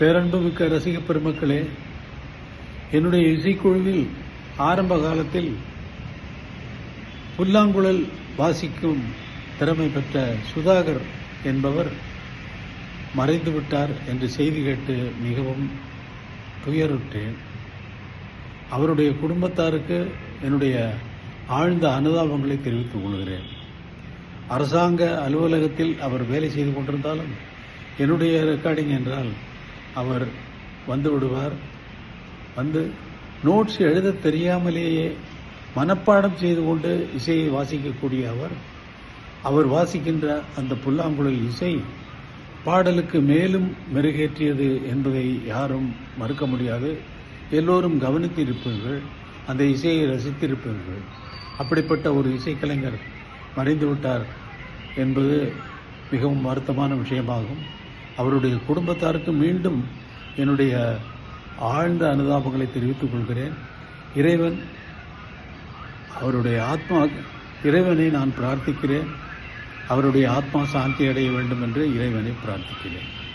பேரன்புமிக்க ரசிக பெருமக்களே என்னுடைய இசைக்குழுவில் ஆரம்ப காலத்தில் புல்லாங்குழல் வாசிக்கும் திறமை பெற்ற சுதாகர் என்பவர் மறைந்துவிட்டார் என்று செய்தி கேட்டு மிகவும் துயருற்றேன். அவருடைய குடும்பத்தாருக்கு என்னுடைய ஆழ்ந்த அனுதாபங்களை தெரிவித்துக் கொள்கிறேன். அரசாங்க அலுவலகத்தில் அவர் வேலை செய்து கொண்டிருந்தாலும் என்னுடைய ரெக்கார்டிங் என்றால் அவர் வந்து விடுவார். வந்து நோட்ஸ் எழுத தெரியாமலேயே மனப்பாடம் செய்து கொண்டு இசையை வாசிக்கக்கூடிய அவர் அவர் வாசிக்கின்ற அந்த புல்லாங்குழல் இசை பாடலுக்கு மேலும் மெருகேற்றியது என்பதை யாரும் மறுக்க முடியாது. எல்லோரும் கவனித்திருப்பீர்கள் அந்த இசையை ரசித்திருப்பீர்கள். அப்படிப்பட்ட ஒரு இசைக்கலைஞர் மறைந்துவிட்டார் என்பது மிகவும் வருத்தமான விஷயமாகும். அவருடைய குடும்பத்தாருக்கு மீண்டும் என்னுடைய ஆழ்ந்த அனுதாபங்களை தெரிவித்துக் கொள்கிறேன். இறைவன் அவருடைய ஆத்மா இறைவனை நான் பிரார்த்திக்கிறேன். அவருடைய ஆத்மா சாந்தி அடைய வேண்டும் என்று இறைவனை பிரார்த்திக்கிறேன்.